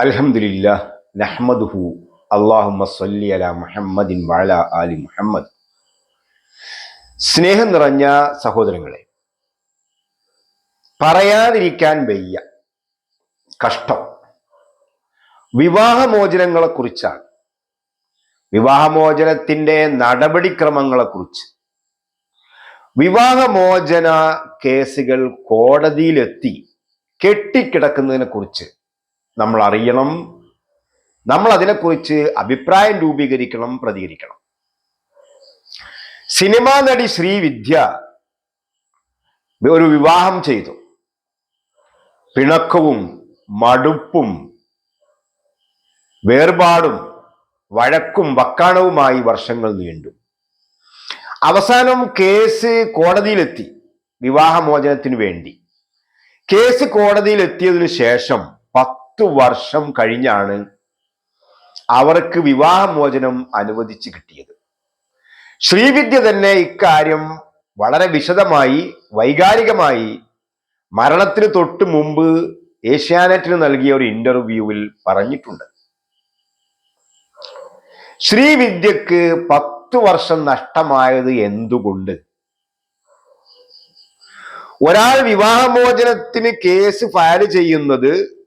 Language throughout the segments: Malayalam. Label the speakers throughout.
Speaker 1: അൽഹംദുലില്ലാ നഹ്മദുഹു അള്ളാഹുമ്മ സല്ലി അല മുഹമ്മദിൻ വാല ആലി മുഹമ്മദ്. സ്നേഹം നിറഞ്ഞ സഹോദരങ്ങളെ പറയാതിരിക്കാൻ വയ്യ കഷ്ടം. വിവാഹമോചനങ്ങളെ കുറിച്ചാണ് വിവാഹമോചനത്തിന്റെ നടപടിക്രമങ്ങളെ കുറിച്ച് വിവാഹമോചന കേസുകൾ കോടതിയിലെത്തി. കെട്ടിക്കിടക്കുന്നതിനെ കുറിച്ച് നമ്മൾ അറിയണം നമ്മൾ അതിനെക്കുറിച്ച് അഭിപ്രായം രൂപീകരിക്കണം പ്രതികരിക്കണം. സിനിമാ നടി ശ്രീവിദ്യ ഒരു വിവാഹം ചെയ്തു. പിണക്കവും മടുപ്പും വേർപാടും വഴക്കും വക്കാണവുമായി വർഷങ്ങൾ നീണ്ടു. അവസാനം കേസ് കോടതിയിലെത്തി വിവാഹമോചനത്തിന് വേണ്ടി. കേസ് കോടതിയിൽ എത്തിയതിനു ശേഷം പത്ത് വർഷം കഴിഞ്ഞാണ് അവർക്ക് വിവാഹമോചനം അനുവദിച്ചു കിട്ടിയത്. ശ്രീവിദ്യ തന്നെ ഇക്കാര്യം വളരെ വിശദമായി വൈകാരികമായി മരണത്തിന് തൊട്ട് മുമ്പ് ഏഷ്യാനെറ്റിന് നൽകിയ ഒരു ഇന്റർവ്യൂവിൽ പറഞ്ഞിട്ടുണ്ട്. ശ്രീവിദ്യക്ക് പത്തു വർഷം നഷ്ടമായത് എന്തുകൊണ്ട്? ഒരാൾ വിവാഹമോചനത്തിന് കേസ് ഫയൽ ചെയ്യുന്നത്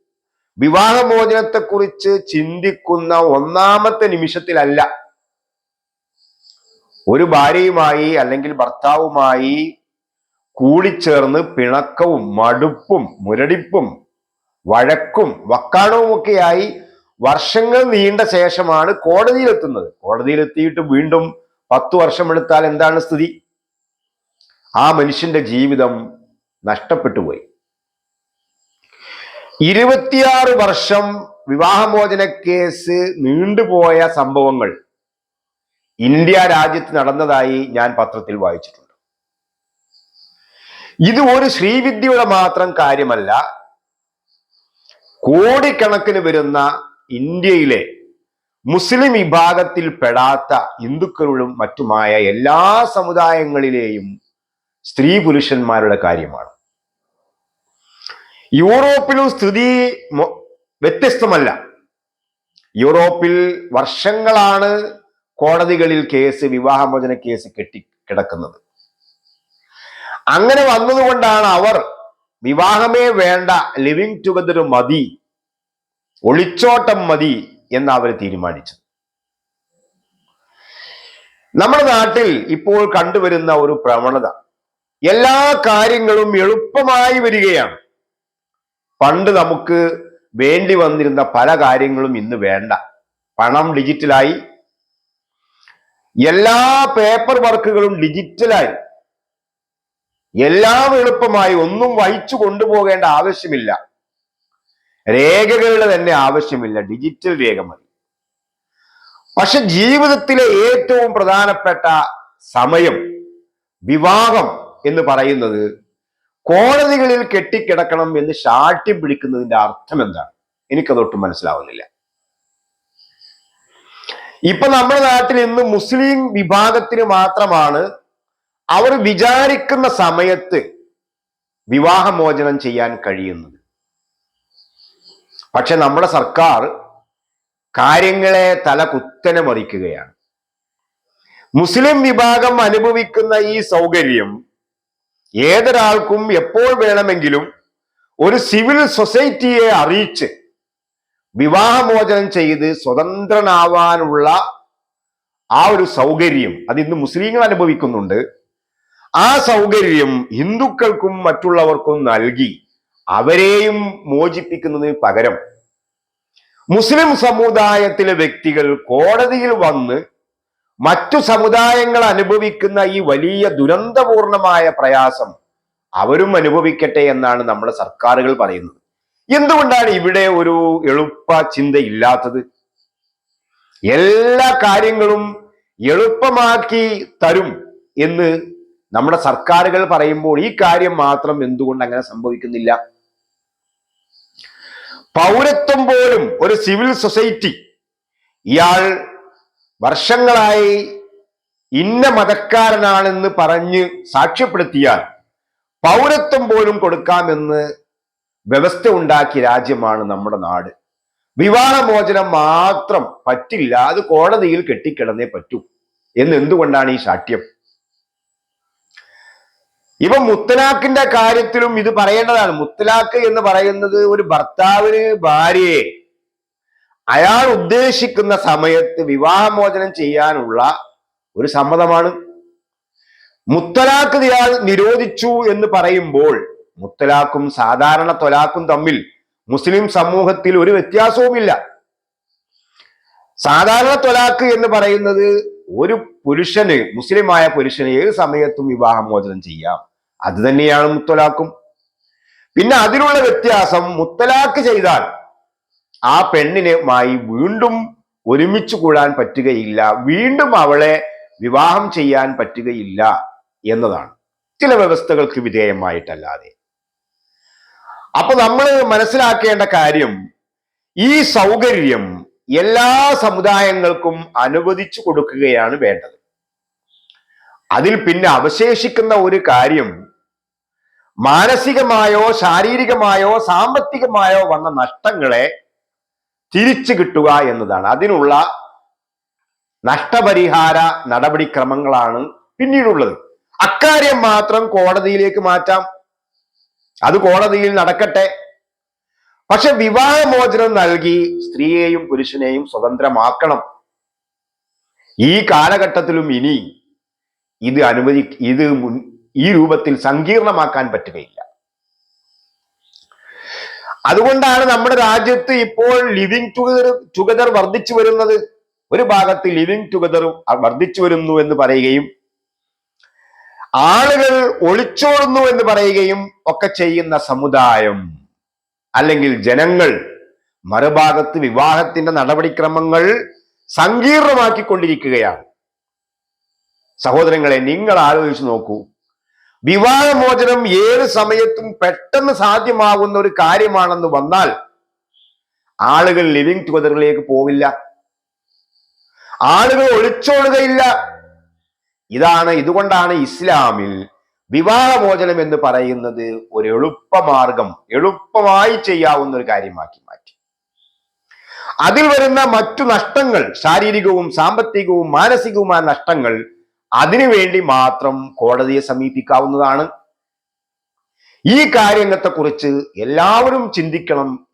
Speaker 1: വിവാഹമോചനത്തെക്കുറിച്ച് ചിന്തിക്കുന്ന ഒന്നാമത്തെ നിമിഷത്തിലല്ല. ഒരു ഭാര്യയുമായി അല്ലെങ്കിൽ ഭർത്താവുമായി കൂടിച്ചേർന്ന് പിണക്കവും മടുപ്പും മുരടിപ്പും വഴക്കും വക്കാണവുമൊക്കെയായി വർഷങ്ങൾ നീണ്ട ശേഷമാണ് കോടതിയിലെത്തുന്നത്. കോടതിയിലെത്തിയിട്ട് വീണ്ടും പത്തു വർഷം എടുത്താൽ എന്താണ് സ്ഥിതി? ആ മനുഷ്യന്റെ ജീവിതം നഷ്ടപ്പെട്ടു പോയി. ഇരുപത്തിയാറ് വർഷം വിവാഹമോചന കേസ് നീണ്ടുപോയ സംഭവങ്ങൾ ഇന്ത്യ രാജ്യത്ത് നടന്നതായി ഞാൻ പത്രത്തിൽ വായിച്ചിട്ടുണ്ട്. ഇത് ഒരു ശ്രീവിദ്യയുടെ മാത്രം കാര്യമല്ല കോടിക്കണക്കിന് വരുന്ന ഇന്ത്യയിലെ മുസ്ലിം വിഭാഗത്തിൽ പെടാത്ത ഹിന്ദുക്കളും മറ്റുമായ എല്ലാ സമുദായങ്ങളിലെയും സ്ത്രീ പുരുഷന്മാരുടെ കാര്യമാണ്. യൂറോപ്പിലും സ്ഥിതി വ്യത്യസ്തമല്ല. യൂറോപ്പിൽ വർഷങ്ങളാണ് കോടതികളിൽ കേസ് വിവാഹമോചന കേസ് കെട്ടി കിടക്കുന്നത്. അങ്ങനെ വന്നതുകൊണ്ടാണ് അവർ വിവാഹമേ വേണ്ട ലിവിങ് ടുഗദർ മതി ഒളിച്ചോട്ടം മതി എന്ന് അവർ തീരുമാനിച്ചത്. നമ്മുടെ നാട്ടിൽ ഇപ്പോൾ കണ്ടുവരുന്ന ഒരു പ്രവണത എല്ലാ കാര്യങ്ങളും എളുപ്പമായി വരികയാണ്. പണ്ട് നമുക്ക് വേണ്ടി വന്നിരുന്ന പല കാര്യങ്ങളും ഇന്ന് വേണ്ട. പണം ഡിജിറ്റലായി. എല്ലാ പേപ്പർ വർക്കുകളും ഡിജിറ്റലായി. എല്ലാം എളുപ്പമായി. ഒന്നും വഹിച്ചു കൊണ്ടുപോകേണ്ട ആവശ്യമില്ല. രേഖകളുടെ തന്നെ ആവശ്യമില്ല. ഡിജിറ്റൽ രേഖ മതി. പക്ഷെ ജീവിതത്തിലെ ഏറ്റവും പ്രധാനപ്പെട്ട സമയം വിവാഹം എന്ന് പറയുന്നത് കോടതികളിൽ കെട്ടിക്കിടക്കണം എന്ന് ശാഠ്യം പിടിക്കുന്നതിന്റെ അർത്ഥം എന്താണ്? എനിക്കതൊട്ടും മനസ്സിലാവുന്നില്ല. ഇപ്പൊ നമ്മുടെ നാട്ടിൽ ഇന്ന് മുസ്ലിം വിഭാഗത്തിന് മാത്രമാണ് അവർ വിചാരിക്കുന്ന സമയത്ത് വിവാഹമോചനം ചെയ്യാൻ കഴിയുന്നത്. പക്ഷെ നമ്മുടെ സർക്കാർ കാര്യങ്ങളെ തല കുത്തനെ മറിക്കുകയാണ്. മുസ്ലിം വിഭാഗം അനുഭവിക്കുന്ന ഈ സൗകര്യം ഏതൊരാൾക്കും എപ്പോൾ വേണമെങ്കിലും ഒരു സിവിൽ സൊസൈറ്റിയെ അറിയിച്ച് വിവാഹമോചനം ചെയ്ത് സ്വതന്ത്രനാവാനുള്ള ആ ഒരു സൗകര്യം അത് ഇന്ന് മുസ്ലിങ്ങൾ അനുഭവിക്കുന്നുണ്ട്. ആ സൗകര്യം ഹിന്ദുക്കൾക്കും മറ്റുള്ളവർക്കും നൽകി അവരെയും മോചിപ്പിക്കുന്നതിന് പകരം മുസ്ലിം സമുദായത്തിലെ വ്യക്തികൾ കോടതിയിൽ വന്ന് മറ്റു സമുദായങ്ങൾ അനുഭവിക്കുന്ന ഈ വലിയ ദുരന്തപൂർണമായ പ്രയാസം അവരും അനുഭവിക്കട്ടെ എന്നാണ് നമ്മുടെ സർക്കാരുകൾ പറയുന്നത്. എന്തുകൊണ്ടാണ് ഇവിടെ ഒരു എളുപ്പ ചിന്ത ഇല്ലാത്തത് എല്ലാ കാര്യങ്ങളും എളുപ്പമാക്കി തരും എന്ന് നമ്മുടെ സർക്കാരുകൾ പറയുമ്പോൾ ഈ കാര്യം മാത്രം എന്തുകൊണ്ട് അങ്ങനെ സംഭവിക്കുന്നില്ല? പൗരത്വം പോലും ഒരു സിവിൽ സൊസൈറ്റി ഇയാൾ വർഷങ്ങളായി ഇന്ന മതക്കാരനാണെന്ന് പറഞ്ഞ് സാക്ഷ്യപ്പെടുത്തിയാൽ പൗരത്വം പോലും കൊടുക്കാമെന്ന് വ്യവസ്ഥ ഉണ്ടാക്കിയ രാജ്യമാണ് നമ്മുടെ നാട്. വിവാഹമോചനം മാത്രം പറ്റില്ല അത് കോടതിയിൽ കെട്ടിക്കിടന്നേ പറ്റൂ എന്ന് എന്തുകൊണ്ടാണ് ഈ ശാഠ്യം? ഇവ മുത്തലാഖിന്റെ കാര്യത്തിലും ഇത് പറയേണ്ടതാണ്. മുത്തലാഖ് എന്ന് പറയുന്നത് ഒരു ഭർത്താവിന് ഭാര്യയെ അയാൾ ഉദ്ദേശിക്കുന്ന സമയത്ത് വിവാഹമോചനം ചെയ്യാനുള്ള ഒരു സമ്മതമാണ്. മുത്തലാഖ് ഇയാൾ നിരോധിച്ചു എന്ന് പറയുമ്പോൾ മുത്തലാഖും സാധാരണ തൊലാഖും തമ്മിൽ മുസ്ലിം സമൂഹത്തിൽ ഒരു വ്യത്യാസവുമില്ല. സാധാരണ തൊലാഖ് എന്ന് പറയുന്നത് ഒരു പുരുഷന് മുസ്ലിമായ പുരുഷന് ഏത് സമയത്തും വിവാഹമോചനം ചെയ്യാം. അത് തന്നെയാണ് മുത്തലാഖും. പിന്നെ അതിനുള്ള വ്യത്യാസം മുത്തലാഖ് ചെയ്താൽ ആ പെണ്ണിനുമായി വീണ്ടും ഒരുമിച്ച് കൂടാൻ പറ്റുകയില്ല. വീണ്ടും അവളെ വിവാഹം ചെയ്യാൻ പറ്റുകയില്ല എന്നതാണ്. ചില വ്യവസ്ഥകൾക്ക് വിധേയമായിട്ടല്ലാതെ. അപ്പൊ നമ്മൾ മനസ്സിലാക്കേണ്ട കാര്യം ഈ സൗകര്യം എല്ലാ സമുദായങ്ങൾക്കും അനുവദിച്ചു കൊടുക്കുകയാണ് വേണ്ടത്. അതിൽ പിന്നെ അവശേഷിക്കുന്ന ഒരു കാര്യം മാനസികമായോ ശാരീരികമായോ സാമ്പത്തികമായോ വന്ന നഷ്ടങ്ങളെ തിരിച്ചു കിട്ടുക എന്നതാണ്. അതിനുള്ള നഷ്ടപരിഹാര നടപടിക്രമങ്ങളാണ് പിന്നീടുള്ളത്. അക്കാര്യം മാത്രം കോടതിയിലേക്ക് മാറ്റാം. അത് കോടതിയിൽ നടക്കട്ടെ. പക്ഷെ വിവാഹമോചനം നൽകി സ്ത്രീയെയും പുരുഷനെയും സ്വതന്ത്രമാക്കണം. ഈ കാലഘട്ടത്തിലും ഇനി ഇത് അനുവദി ഇത് ഈ രൂപത്തിൽ സങ്കീർണമാക്കാൻ പറ്റുകയില്ല. അതുകൊണ്ടാണ് നമ്മുടെ രാജ്യത്ത് ഇപ്പോൾ ലിവിങ് ടുഗദർ ടുഗദർ വർദ്ധിച്ചു വരുന്നത്. ഒരു ഭാഗത്ത് ലിവിങ് ടുഗദർ വർദ്ധിച്ചു വരുന്നു എന്ന് പറയുകയും ആളുകൾ ഒളിച്ചോടുന്നു എന്ന് പറയുകയും ഒക്കെ ചെയ്യുന്ന സമുദായം അല്ലെങ്കിൽ ജനങ്ങൾ മറുഭാഗത്ത് വിവാഹത്തിന്റെ നടപടിക്രമങ്ങൾ സങ്കീർണമാക്കിക്കൊണ്ടിരിക്കുകയാണ്. സഹോദരങ്ങളെ നിങ്ങൾ ആലോചിച്ച് നോക്കൂ. വിവാഹമോചനം ഏത് സമയത്തും പെട്ടെന്ന് സാധ്യമാകുന്ന ഒരു കാര്യമാണെന്ന് വന്നാൽ ആളുകൾ ലിവിങ് ടുഗദറിലേക്ക് പോവില്ല. ആളുകൾ ഒളിച്ചോടുകയില്ല. ഇതാണ് ഇതുകൊണ്ടാണ് ഇസ്ലാമിൽ വിവാഹമോചനം എന്ന് പറയുന്നത് ഒരു എളുപ്പമാർഗം എളുപ്പമായി ചെയ്യാവുന്ന ഒരു കാര്യമാക്കി മാറ്റി. അതിൽ വരുന്ന മറ്റു നഷ്ടങ്ങൾ ശാരീരികവും സാമ്പത്തികവും മാനസികവുമായ നഷ്ടങ്ങൾ അതിനുവേണ്ടി മാത്രം കോടതിയെ സമീപിക്കാവുന്നതാണ്. ഈ കാര്യങ്ങളെക്കുറിച്ച് എല്ലാവരും ചിന്തിക്കണം